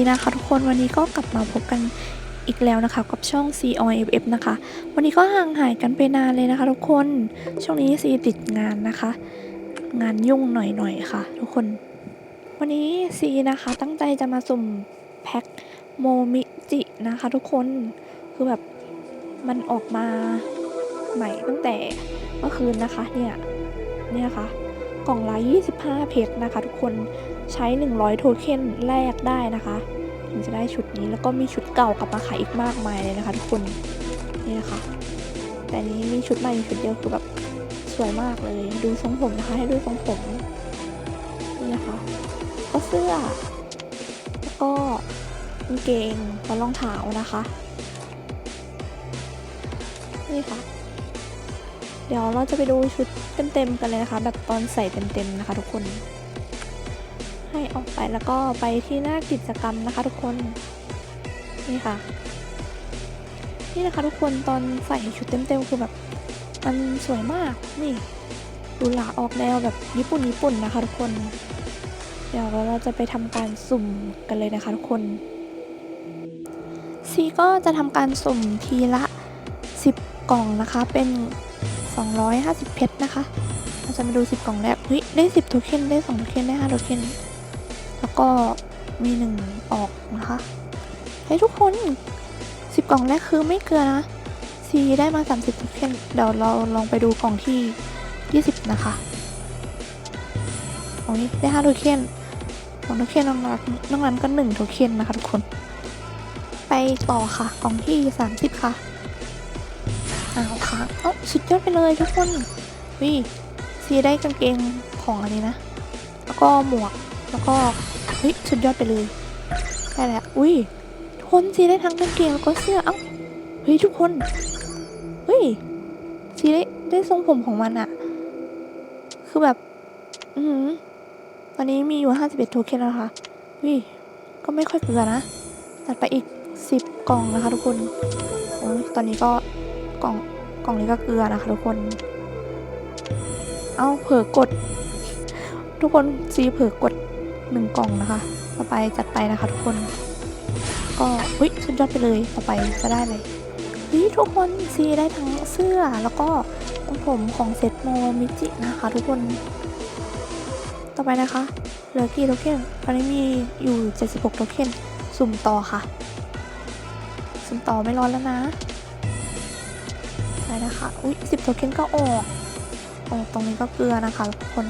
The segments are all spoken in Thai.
นี่นะคะทุกคนวันนี้ก็กลับมาพบกันอีกแล้วนะคะกับช่อง C O F F นะคะ วันนี้ก็ห่างหายกันไปนานเลยนะคะ ทุกคนช่วงนี้ C ติดงานนะคะ งานยุ่งหน่อยๆค่ะ ทุกคน วันนี้ C นะคะตั้งใจจะมาสุ่มแพ็คโมมิจินะคะ ทุกคนคือแบบมันออกมาใหม่ตั้งแต่เมื่อคืนนะคะเนี่ยเนี่ยค่ะ ล่องละ25 เพชรนะคะ ทุกคนใช้ 100 โทเค็นแลกได้นะคะถึงจะได้ชุดนี้แล้วก็มีชุดเก่ากลับมาขายอีกมากมายเลยนะคะ ทุกคนนี่นะคะ แต่นี้มีชุดใหม่ชุดเดียวคือแบบสวยมากเลย ดูทรงผมนะคะ ให้ดูทรงผมนี่นะคะก็เสื้อ แล้วก็กางเกงและรองเท้านะคะ นี่ค่ะ เดี๋ยวเราจะไปดูชุดเต็มๆกันเลยนะคะ แบบตอนใส่เต็มๆนะคะ ทุกคน ให้ออกไปแล้วก็ไปที่หน้ากิจกรรมนะคะ ทุกคน นี่ค่ะ นี่นะคะทุกคนตอนใส่ชุดเต็มๆคือแบบมันสวยมากนี่ดูหลาออกแนวแบบญี่ปุ่นญี่ปุ่นนะคะ ทุกคน เดี๋ยวเราจะไปทำการสุ่มกันเลยนะคะ ทุกคนซีก็จะทำการสุ่มทีละ 10 กล่องนะคะเป็น 250 เพชรนะคะ เราจะมาดู 10 กล่องแรกเฮ้ยได้ 10 โทเค็น ได้ 2 โทเค็น ได้ 5 โทเค็น แล้วก็มี 1 ออกนะคะเฮ้ยทุกคน 10 กล่องแรกคือไม่เกลือนะซีได้มา 30 โทเค็น เดี๋ยวเราลองไปดูกล่องที่ 20 นะคะกล่องนี้ได้ 5 โทเค็น2โทเค็นน้องนั้นน้องนั้นก็ 1 โทเค็นนะคะทุกคน ไปต่อค่ะ กล่องที่ 30 ค่ะาวค่ะเอ้าสุดยอดไปเลยทุกคนวิซีได้กางเกงของอันนี้นะ แล้วก็หมวก แล้วก็เฮ้ยสุดยอดไปเลยได้แล้วอุ้ยทุกคนซีได้ทั้งกางเกงแล้วก็เสื้อ เอ้า เฮ้ยทุกคน เฮ้ยซีได้ได้ทรงผมของมันอะคือแบบ อือตอนนี้มีอยู่51โทเค็นแล้วนะคะวิก็ไม่ค่อยเกลือนะจัดไปอีก10กล่องนะคะทุกคน โอ้ยตอนนี้ก็กล่อง กล่องนี้ก็เกลือนะคะทุกคน เอาเผลอกด ทุกคนซีเผลอกดหนึ่งกล่องนะคะ ต่อไปจัดไปนะคะทุกคน ก็อุ้ยสุดยอดไปเลยต่อไปจะได้เลยเฮ้ยทุกคนซีได้ทั้งเสื้อแล้วก็ผมของเซตโมมิจินะคะ ทุกคน ต่อไปนะคะเหลือกี่โทเค็นตอนนี้มีอยู่ 76โทเค็นสุ่มต่อค่ะ สุ่มต่อไม่ร้อนแล้วนะ ใช่นะคะ อุ้ย10โทเค็นก็ออกออกตรงนี้ก็เกลือนะคะทุกคน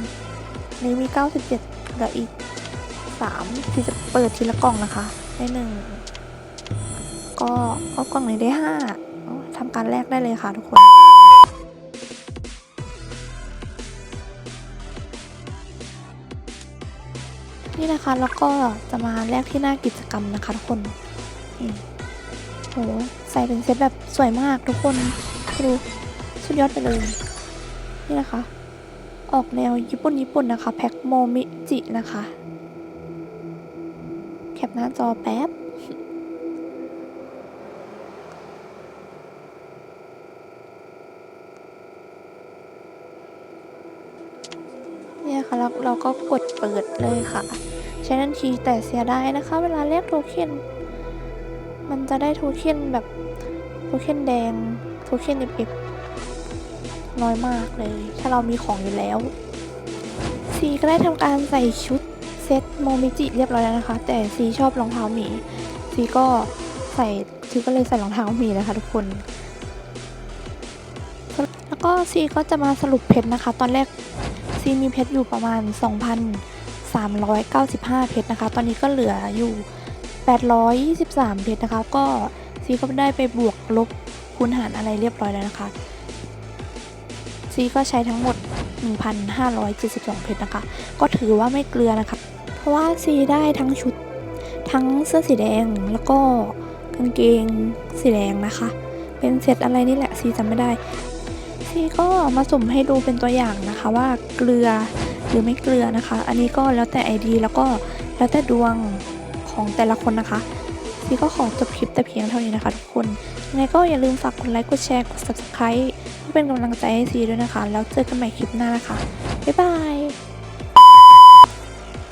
นี้มี 97เหลืออีก 3 ที่จะเปิดทีละกล่องนะคะ ได้หนึ่งก็ก็กล่องนี้ได้5อ๋อทำการแลกได้เลยค่ะทุกคนนี่นะคะแล้วก็จะมาแลกที่หน้ากิจกรรมนะคะทุกคนโหใส่เป็นเซตแบบสวยมากทุกคน ดูสุดยอดไปเลย นี่นะคะ ออกแนวญี่ปุ่นญี่ปุ่นนะคะ แพ็คโมมิจินะคะ แคปหน้าจอแป๊บเนี่ยค่ะแล้วเราก็กดเปิดเลยค่ะ ใช้ทันทีแต่เสียดายนะคะ เวลาแลกโทเค็นมันจะได้โทเค็นแบบโทเค็นแดง โทเค็นเอฟเอฟน้อยมากเลย ถ้าเรามีของอยู่แล้วซีก็ได้ทำการใส่ชุดเซ็ตโมมิจิเรียบร้อยแล้วนะคะ แต่ซีชอบรองเท้าหมีซีก็ใส่ซีก็เลยใส่รองเท้าหมีนะคะทุกคนแล้วก็ซีก็จะมาสรุปเพชรนะคะ ตอนแรกซีมีเพชรอยู่ประมาณ 2,395 เพชรนะคะ ตอนนี้ก็เหลืออยู่ 823 เพชรนะคะ ก็ซีก็ได้ไปบวกลบ คูณหารอะไรเรียบร้อยแล้วนะคะซีก็ใช้ทั้งหมด 1,572 เพชรนะคะ ก็ถือว่าไม่เกลือนะคะ เพราะว่าซีได้ทั้งชุด ทั้งเสื้อสีแดงแล้วก็กางเกงสีแดงนะคะ เป็นเซตอะไรนี่แหละซีจำไม่ได้ ซีก็มาสุ่มให้ดูเป็นตัวอย่างนะคะว่าเกลือหรือไม่เกลือนะคะ อันนี้ก็แล้วแต่ ID แล้วก็แล้วแต่ดวงของแต่ละคนนะคะ ซีก็ขอจบคลิปแต่เพียงเท่านี้นะคะทุกคนยังไงก็อย่าลืมฝากกดไลค์ กดแชร์ กด subscribe เพื่อเป็นกำลังใจให้ซีด้วยนะคะ แล้วเจอกันใหม่คลิปหน้านะคะ บ๊ายบาย